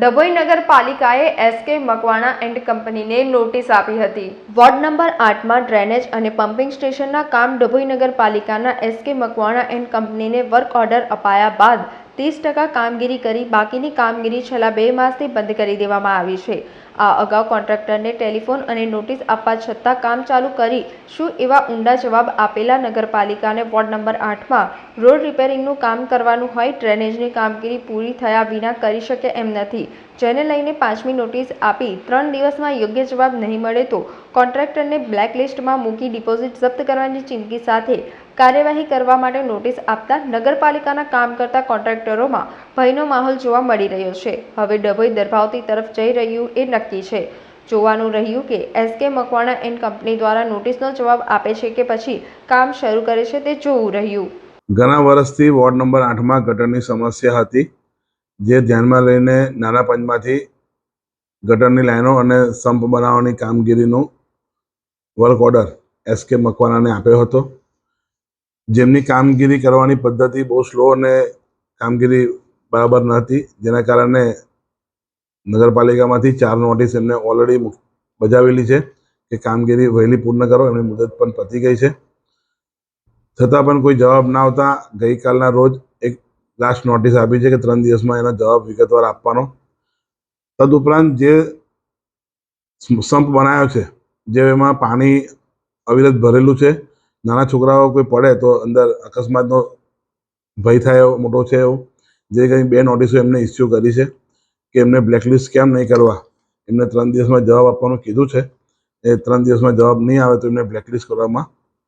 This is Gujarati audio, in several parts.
ડભોઈ નગરપાલિકાએ એસકે મકવાણા એન્ડ કંપનીને નોટિસ આપી હતી. વોર્ડ નંબર આઠમાં ડ્રેનેજ અને પમ્પિંગ સ્ટેશનના કામ ડભોઈ નગરપાલિકાના એસકે મકવાણા એન્ડ કંપનીને વર્ક ઓર્ડર અપાયા બાદ ત્રીસ ટકા કામગીરી કરી બાકીની કામગીરી છેલ્લા બે માસથી બંધ કરી દેવામાં આવી છે. આ અગાઉ કોન્ટ્રાક્ટરને ટેલિફોન અને નોટિસ આપવા છતાં કામ ચાલુ કરી શું એવા ઊંડા જવાબ આપેલા નગરપાલિકાને વોર્ડ નંબર આઠમાં રોડ રિપેરિંગનું કામ કરવાનું હોય, ડ્રેનેજની કામગીરી પૂરી થયા વિના કરી શકે એમ નથી. જેને લઈને પાંચમી નોટિસ આપી ત્રણ દિવસમાં યોગ્ય જવાબ નહીં મળે તો કોન્ટ્રાક્ટરને બ્લેકલિસ્ટમાં મૂકી ડિપોઝિટ જપ્ત કરવાની ચીમકી સાથે કાર્યવાહી કરવા માટે નોટિસ આપતા નગરપાલિકાના કામ કરતા કોન્ટ્રાક્ટરોમાં ભયનો માહોલ જોવા મળી રહ્યો છે. હવે ડભોઈ દરભાવતી તરફ જઈ રહ્યું એ નક્કી છે. જોવાનું રહ્યું કે એસકે મકવાણા એન્ડ કંપની દ્વારા નોટિસનો જવાબ આપે છે કે પછી કામ શરૂ કરે છે તે જોવું રહ્યું. ઘણા વર્ષથી વોર્ડ નંબર આઠમાં ગટરની સમસ્યા હતી, જે ધ્યાનમાં લઈને નાના પંચમાંથી ગટરની લાઈનો અને સંપ બનાવવાની કામગીરીનું વર્ક ઓર્ડર એસકે મકવાણાને આપ્યો હતો. જેમની કામગીરી કરવાની પદ્ધતિ બહુ સ્લો અને કામગીરી બરાબર ન હતી, જેના કારણે નગરપાલિકામાંથી ચાર નોટિસ એમને ઓલરેડી બજાવેલી છે કે કામગીરી વહેલી પૂર્ણ કરો, એમની મુદત પણ પતી ગઈ છે. છતાં પણ કોઈ જવાબ ના આવતા ગઈકાલના રોજ એક લાસ્ટ નોટિસ આપી છે કે ત્રણ દિવસમાં એનો જવાબ વિગતવાર આપવાનો. તદુપરાંત જે સંપ બનાવ્યો છે, જે એમાં પાણી અવિરત ભરેલું છે, નાના છોકરાઓ કોઈ પડે તો અંદર અકસ્માતનો ભય થાય એવો, મોટો છે એવો, જે કંઈ બે નોટિસો એમને ઇસ્યુ કરી છે. કે એમને બ્લેકલિસ્ટ કેમ નહીં કરવા? એમને ત્રણ દિવસમાં જવાબ આપવાનું કીધું છે. એ ત્રણ દિવસમાં જવાબ નહીં આવે તો એમને બ્લેકલિસ્ટ કરવામાં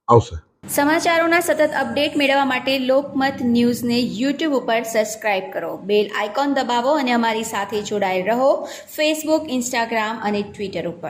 આવશે. સમાચારોના સતત અપડેટ મેળવવા માટે લોકમત ન્યૂઝને યુટ્યુબ ઉપર સબસ્ક્રાઇબ કરો. બેલ આઇકોન દબાવો અને અમારી સાથે જોડાયેલ રહો. ફેસબુક ઇન્સ્ટાગ્રામ અને ટ્વિટર ઉપર.